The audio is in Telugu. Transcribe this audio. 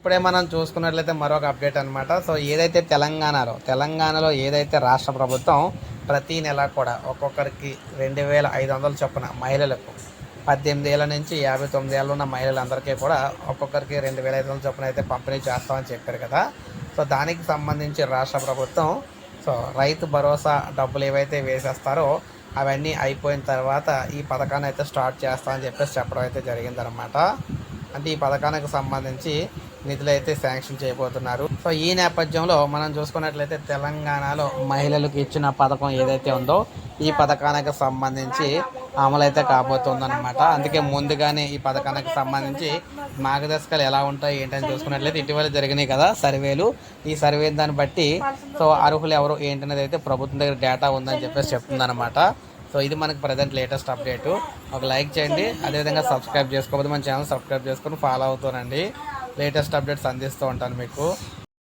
ఇప్పుడే మనం చూసుకున్నట్లయితే మరొక అప్డేట్ అనమాట సో ఏదైతే తెలంగాణలో తెలంగాణలో ఏదైతే రాష్ట్ర ప్రభుత్వం ప్రతి నెల కూడా ఒక్కొక్కరికి రెండు వేల ఐదు వందల చొప్పున మహిళలకు పద్దెనిమిది ఏళ్ళ నుంచి యాభై తొమ్మిది ఏళ్ళు ఉన్న మహిళలందరికీ కూడా ఒక్కొక్కరికి రెండు వేల ఐదు వందల చొప్పున అయితే పంపిణీ చేస్తామని చెప్పారు కదా. సో దానికి సంబంధించి రాష్ట్ర ప్రభుత్వం సో రైతు భరోసా డబ్బులు ఏవైతే వేసేస్తారో అవన్నీ అయిపోయిన తర్వాత ఈ పథకాన్ని అయితే స్టార్ట్ చేస్తామని చెప్పేసి చెప్పడం అయితే జరిగిందనమాట అంటే ఈ పథకానికి సంబంధించి నిధులు అయితే శాంక్షన్ చేయబోతున్నారు. సో ఈ నేపథ్యంలో మనం చూసుకున్నట్లయితే తెలంగాణలో మహిళలకు ఇచ్చిన పథకం ఏదైతే ఉందో ఈ పథకానికి సంబంధించి అమలు అయితే కాబోతుందన్నమాట. అందుకే ముందుగానే ఈ పథకానికి సంబంధించి మార్గదర్శకాలు ఎలా ఉంటాయి ఏంటని చూసుకున్నట్లయితే ఇటీవల జరిగినాయి కదా సర్వేలు. ఈ సర్వే దాన్ని బట్టి సో అర్హులు ఎవరు ఏంటనేది అయితే ప్రభుత్వం దగ్గర డేటా ఉందని చెప్పేసి చెప్తుందన్నమాట. సో ఇది మనకి ప్రజెంట్ లేటెస్ట్ అప్డేట్ ఒక లైక్ చేయండి. అదేవిధంగా సబ్స్క్రైబ్ చేసుకోకపోతే మన ఛానల్ సబ్స్క్రైబ్ చేసుకొని ఫాలో అవుతానండి లేటెస్ట్ అప్డేట్స్ అందిస్తూ ఉంటాను మీకు.